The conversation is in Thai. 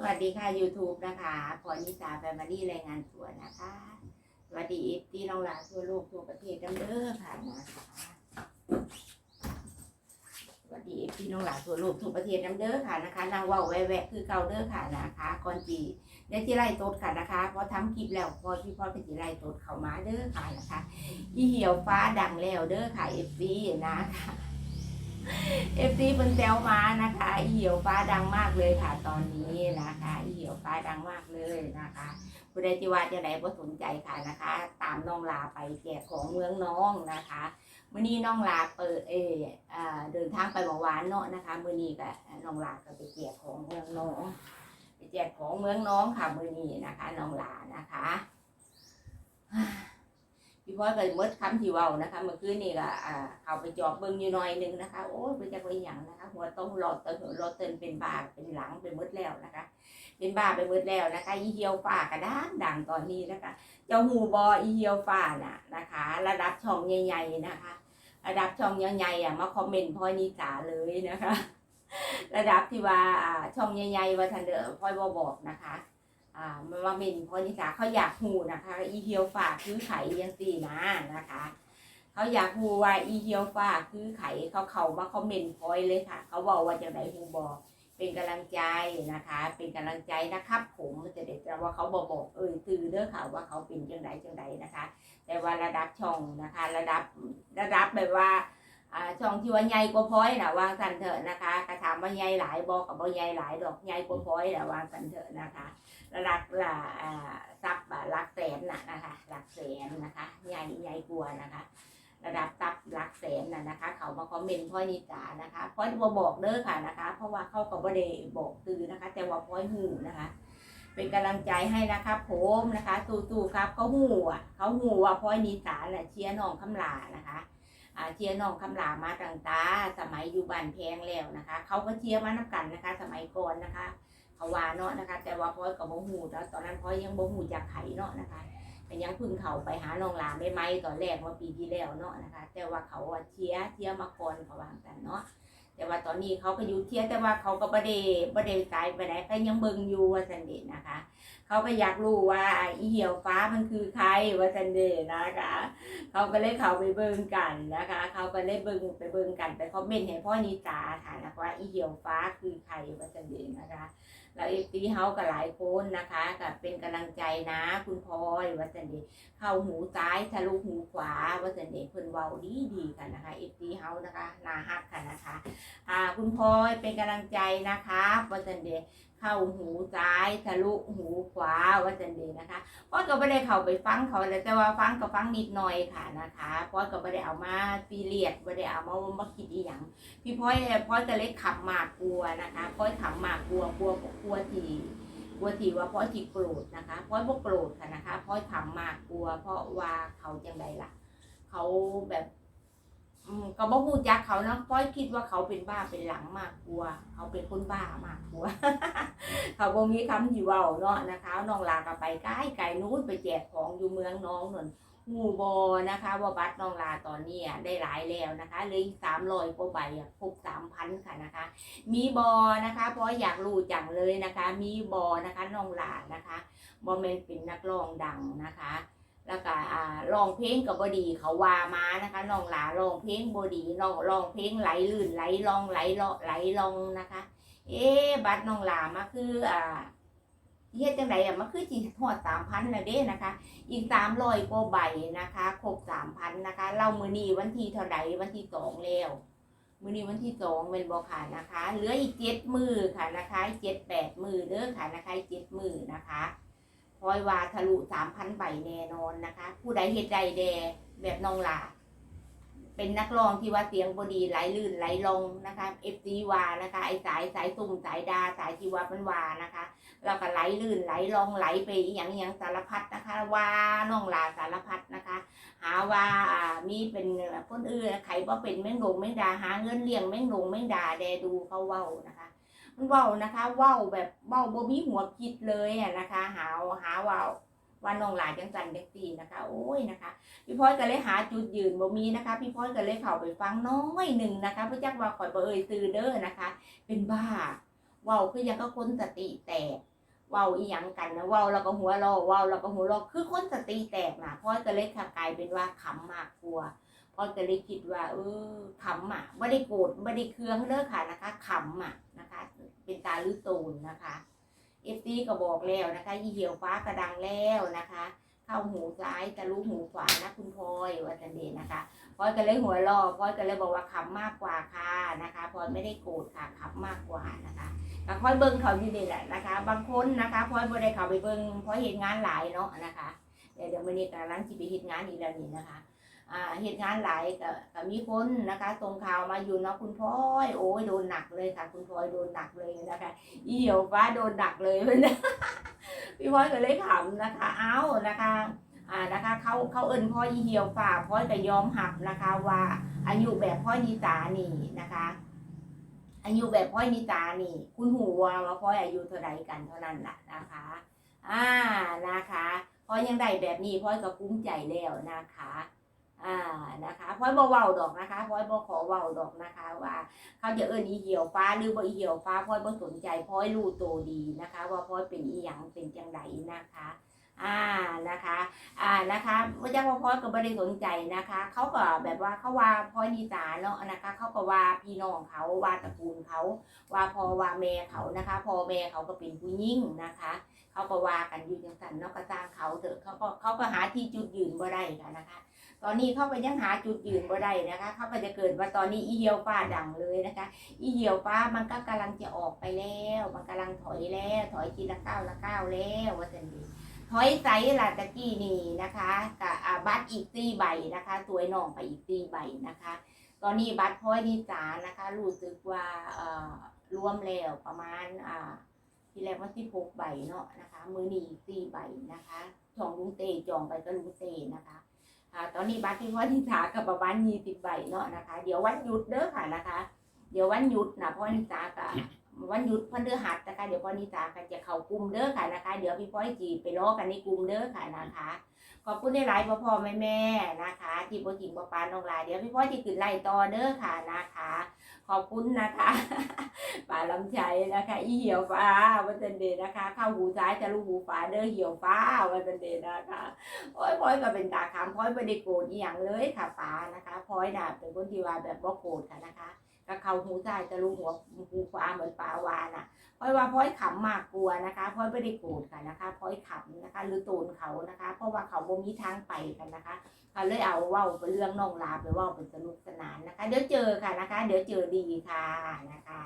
สวัสดีค่ะ YouTube นะคะพรนิสาแฟมิลี่รายงานตัวนะคะ สวัสดีที่น้องหลานทั่วโลกทั่วประเทศกันเด้อค่ะนะคะสวัสดีพี่น้องหลานทั่วโลกทั่วประเทศกันเด้อค่ะนะคะนางว่าแวะคือเก่าเด้อค่ะนะคะก่อนจีได้ที่ไล่ตดค่ะนะคะพอทำคลิปแล้วพอพี่พ่อก็จะไล่ตดเข้ามาเด้อค่ะนะคะอีเหี่ยวฟ้าดังแล้วเด้อค่ะเอฟซีนะคะ เอฟซีเป็นแซวมานะคะอีเหี่ยวฟ้าดังมากเลยค่ะตอนนี้นะคะอีเหี่ยวฟ้าดังมากเลยนะคะผู้ใดที่ว่าจะไหนก็สนใจค่ะนะคะ ตามน้องลาไปแจกของเมืองน้องนะคะมื่อนี้น้องลาเปิดเออเดินทางไปเมื่อวานเนาะนะคะมื่อนี้ก็น้องลาก็ไปแจกของเมืองน้องไปแจกของเมืองน้องค่ะมื่อนี้นะคะ น้องลานะคะ พี่พ่อยก็เมื่อคำที่เว้านะคะเมื่อคืนนี่ก็อ่าเขาไปจอบเบิ่งอยู่หน่อยหนึงนะคะโอ้ยไปจะไปหยังนะคะ หัวโตหลอดเตินหลอดเตินเป็นบาเป็นหลังเป็นหมดแล้วนะคะ เป็นบาไปหมดแล้วนะคะอีเฮียวฟ้ากระด้างดังตอนนี้นะคะ เจ้าหูบออีเฮียวฟ้าน่ะนะคะ ระดับช่องใหญ่ๆนะคะ ระดับช่องใหญ่ๆอะมาคอมเมนต์พ่อยนิสาเลยนะคะ ระดับที่ว่าอ่าช่องใหญ่ๆว่าทันเดอร์พ่อยบอบอกนะคะ อ่ามามาเมนพ่อยนิสาเขาอยากหูนะคะ อีเฮียวฟ้าคือไข่ยังสี่นะนะคะเขาอยากหูว่าอีเฮียวฟ้าคือไข่เขาเขามาคอมเมนต์พอยเลยค่ะ เขาบอกว่าจะไหนหูบอกเป็นกำลังใจนะคะ เป็นกำลังใจนะครับ ผมจะเด็ดแต่ว่าเขาบอกบอกเออตือเด้อค่ะว่าเขาเป็นจังไดจังไดนะคะ แต่ว่าระดับช่องนะคะ ระดับระดับแบบว่า ช่องที่ว่าใหญ่กว่าพ้อยนะวางสันเถอะนะคะกระถามว่าใหญ่หลายบอกกับว่ใหญ่หลายดอกใหญ่กว่าพ้อยนะวางสันเถอะนะคะระดับละซับอะหลักแสนนะนะคะหลักแสนนะคะใหญ่ใหญ่กว่านะคะ ระดับซับหลักแสนน่ะนะคะ เขามาคอมเมนต์พ่อยนิสานะคะพ่อยบ่บอกเด้อค่ะนะคะ เพราะว่าเขาก็บ่ได้บอกตือนะคะ แต่ว่าพ่อยหูนะคะ เป็นกำลังใจให้นะคะผมนะคะสู้ๆครับเขาหูอะเขาหูว่าพ่อยนิสาน่ะเชียร์น้องคำลานะคะ เชียร์น้องคำหลามาต่างตาสมัยอยู่บ้านแพงแล้วนะคะ เขาก็เชียร์มานับกันนะคะ สมัยก่อนนะคะเขาว่าเนาะนะคะ แต่ว่าพ่อกับบ่หูแล้วตอนนั้นพ่อยยังบ่หูจากไข่เนาะนะคะแต่ยังพึ่งเขาไปหาน้องหลาไม่ไหมตอนแรกเมื่อปีที่แล้วเนาะนะคะ แต่ว่าเขาเชียร์เชียร์มาก่อนเขาวางกันเนาะ แต่ว่าตอนนี้เขาก็อยู่เทียแต่ว่าเขาก็ประเดประเดตายไปไหนก็ยังเบิงอยู่ว่าสันเดนะคะ เขาก็อยากรู้ว่าอีเหี่ยวฟ้ามันคือใครว่าสันเดนะคะ เขาก็เลยเขาไปเบิงกันนะคะ เขาก็เลยเบิงไปเบิงกันไปคอมเมนต์ให้พ่อนิตาถามนะว่าอีเหี่ยวฟ้าคือใครว่าสันเด แล้วเอฟซีเฮากับหลายคนนะคะกับเป็นกำลังใจนะ คุณพลอยวัสันเดชเข้าหูซ้ายทะลุหูขวาวัสันเดชเพิ่นเว้าดีดีกันนะคะเอฟซีเฮานะคะนาฮักกันนะคะ อ่าคุณพลอยเป็นกำลังใจนะคะวัสันเดชเข้าหูซ้ายทะลุหูขวาวัสันดชนะคะพอยก็ไม่ได้เข้าไปฟังเขาแต่ว่าฟังก็ฟังนิดหน่อยค่ะนะคะพอยก็ไม่ได้เอามาซีเรียสไม่ได้เอามามาคิดอีหยังพี่พ้อยพ้อยจะเล็กขับหมากกลัวนะคะพ้อยขับหมากกลัวกลัวกลัวทีกลัวทีว่าพ้อยทีโกรธนะคะพ้อยบ่โกรธค่ะนะคะพ้อยขับหมากกลัว เพราะว่าเขาจังไดล่ะ เขาแบบก็บ่ฮู้จักเขาเนาะพ้อยคิดว่าเขาเป็นบ้าเป็นหลังมากกลัว เขาเป็นคนบ้ามากกลัว เขาบ่มีคำที่เว้าเนาะนะคะน้องลาก็ไปไกลไกลนู้นไปแจกของอยู่เมืองน้องนนงูบอนะคะว่าบัตรน้องลาตอนนี้ได้หลายแล้วนะคะเหลยสามร้อยกว่าใบอะครบสามพันค่ะนะคะ มีบอนะคะ เพราะอยากรู้จังเลยนะคะ มีบอนะคะน้องลานะคะบอแมนเป็นนักร้องดังนะคะแล้วก็อ่าร้องเพลงกับบดีเขาว่ามานะคะน้องลาร้องเพลงบดีน้องร้องเพลงไหลลื่นไหลลองไหลเลาะไหลลองนะคะ เอ๊บัตรน้องหลามาคืออ่าเฮ็ดจังไดอะมันคือจีทอดสามพันแล้วเด้นะคะ อีกสามร้อยกว่าใบนะคะครบสามพันนะคะเล่ามือนี้วันที่เท่าไหร่วันที่สองแล้วมือนี้วันที่สองเป็นบอค่ะนะคะ เหลืออีกเจ็ดมือค่ะนะคะเจ็ดแปดมือเด้อค่ะนะคะเจ็ดมือนะคะพลอยวาทะลุสามพันใบแน่นอนนะคะ ผู้ใดเฮ็ดใดแดแบบน้องหลา เป็นนักร้องที่ว่าเสียงบดีไหลลื่นไหลลงนะคะเอฟซีวานะคะไอสายสายซุ่มสายดาสายที่ว่ามันวานะคะเราก็ไหลลื่นไหลลงไหลไปอย่างอย่างสารพัดนะคะว่าน้องลาสารพัดนะคะ หาว่าอ่ามีเป็นคนอื่นใครว่าเป็นแม่งดงแม่งดาหาเงินเลี้ยงแม่งดงแม่งดาแดดูเขาเว้านะคะมันเว้านะคะเว้าแบบเว้าบ่มีหัวคิดเลยอะนะคะ หาหาว้า ว่าน้องหลายจังสันเด็กตีนะคะ โอ้ยนะคะ พี่พ้อยก็เลยหาจุดยืนบ่มีนะคะ พี่พ้อยก็เลยเข้าไปฟังน้อยหนึ่งนะคะเพื่อจักว่าข่อยบ่เอ่ยซื้อเด้อนะคะ เป็นบ้าเว้าคือยังก็คนสติแตกเว้าอีหยังกันนะเว้าแล้วก็หัวเราะเว้าแล้วก็หัวเราะคือคนสติแตกนะพ้อยก็เลยค่ะกลายเป็นว่าขำมากกลัวพอยก็เลยคิดว่าเออขำอะไม่ได้โกรธไม่ได้เคืองเด้อค่ะนะคะขำอะนะคะ เป็นตาลือตูนนะคะ เอฟซีก็บอกแล้วนะคะยี่เหี่ยวฟ้ากระดังแล้วนะคะ เข้าหูซ้ายทะลุหูขวานะคุณพลอยวัตันเดชนะคะพลอยก็เลยหัวเรอพลอยก็เลยบอกว่าขำมากกว่าค่ะนะคะพลอยไม่ได้โกรธค่ะขำมากกว่านะคะก็พลอยเบิ้งเขาอยู่นี่แหละนะคะ บางคนนะคะพลอยบ่ได้เขาไปเบิ้งเพราะเห็นงานหลายเนาะนะคะเดี๋ยวเดี๋ยวมื่อนี้กำลังจะไปเห็นงานอีกแล้วนี่นะคะ เห็นงานหลายก็ก็มีคนนะคะส่งข่าวมาอยู่เนาะคุณพลอยโอ้ยโดนหนักเลยค่ะ คุณพลอยโดนหนักเลยนะคะเหี่ยวฟ้าโดนหนักเลยพี่พลอยก็เลยขำนะคะ เอ้านะคะอ่านะคะเขาเขาเอิ้นพ่ออีเหี่ยวฝ่าพ่อยก็ยอมหับนะคะ ว่าอายุแบบพ่อนิจานี่นะคะอายุแบบพ่อนิจานี่ คุณหูว่าว่าพ่อยอายุเท่าไรกันเท่านั้นแหละนะคะอ่านะคะพ่อยยังได้แบบนี้พ่อยก็ภูมิใจแล้วนะคะ อ่านะคะพอยบ่เว้าดอกนะคะพอยบ่ขอเว้าดอกนะคะ ว่า เขาจะเอิ้นอีเหี่ยวฟ้าหรือบ่อีเหี่ยวฟ้าพอยบ่สนใจพอยรู้ตัวดีนะคะ ว่าพอยเป็นอีหยังเป็นจังไดนะคะอ่านะคะ อ่านะคะพระเจ้าพ่อพ่อก็ไม่ได้สนใจนะคะ เขาก็แบบว่าเขาว่าพ่อนิสาเนาะนะคะ เขาก็ว่าพี่น้องเขาว่าตระกูลเขาว่าพ่อว่าแม่เขานะคะพ่อแม่เขาก็เป็นผู้ยิ่งนะคะ เขาก็ว่ากันอยู่จังสันเนาะก็สร้างเขาเถอะเขาก็เขาก็หาที่จุดยืนบ่ได้ค่ะนะคะ ตอนนี้เขาก็ยังหาจุดยืนบ่ได้นะคะ เขาก็จะเกิดว่าตอนนี้อีเหี่ยวฟ้าดังเลยนะคะ อีเหี่ยวฟ้ามันก็กำลังจะออกไปแล้ว มันกำลังถอยแล้ว ถอยทีละก้าวละก้าวแล้วว่าจะดีถอยไซล่ะตะกี้นี่นะคะกับบัตรอีกตีใบนะคะสวยน้องไปอีกตีใบนะคะ ตอนนี้บัตรพลอยนิสานะคะรู้สึกว่าเอ่อรวมแล้วประมาณอ่า ที่แรกว่าที่พกใบเนาะนะคะ มือนีตีใบนะคะจองลุงเตจองไปก็ลุงเตนะคะอ่าตอนนี้บัตรที่พ่อยนิสากับประมาณยี่สิบใบเนาะนะคะ เดี๋ยววันหยุดเด้อค่ะนะคะ เดี๋ยววันหยุดนะพ่อยนิสากับ วันหยุดพฤหัสนะคะเดี๋ยวพ่อนิสาก็จะเข้ากลุ่มเด้อค่ะนะคะ เดี๋ยวพี่ป้อยจีไปล้อกันในกลุ่มเด้อค่ะนะคะ ขอบคุณได้หลายพ่อพ่อแม่แม่นะคะ ที่พ่อจิงพ่อปานน้องลายเดี๋ยวพี่ป้อยจะขึ้นไล่ต่อเด้อค่ะนะคะ ขอบคุณนะคะป่าลำชัยนะคะ อีเหี่ยวฟ้าวันจันเดย์นะคะ เข้าหูซ้ายจะรู้หูฟ้าเด้อเหี่ยวฟ้าวันจันเดย์นะคะโอ้ยพ่อยก็เป็นตาคำพ่อยไม่ได้โกรธอหย่างเลยค่ะป้านะคะพ่อยน่ะเป็นคนที่ว่าแบบว่าโกรธค่ะนะคะ กระเขาหูซ้ายจะรู้หัวหูขวาเหมือนปลาวาน่ะพราะว่าพ้อยขำมากกลัวนะคะพ้อยไม่ได้โกรธค่ะนะคะพ้อยขำนะคะ หรือตูนเขานะคะ เพราะว่าเขาบ่มีทางไปกันนะคะก็เลยเอาว่าไเรื่องน้องลาไปว่าเป็นสนุกสนานนะคะ เดี๋ยวเจอค่ะนะคะ เดี๋ยวเจอดีค่ะนะคะ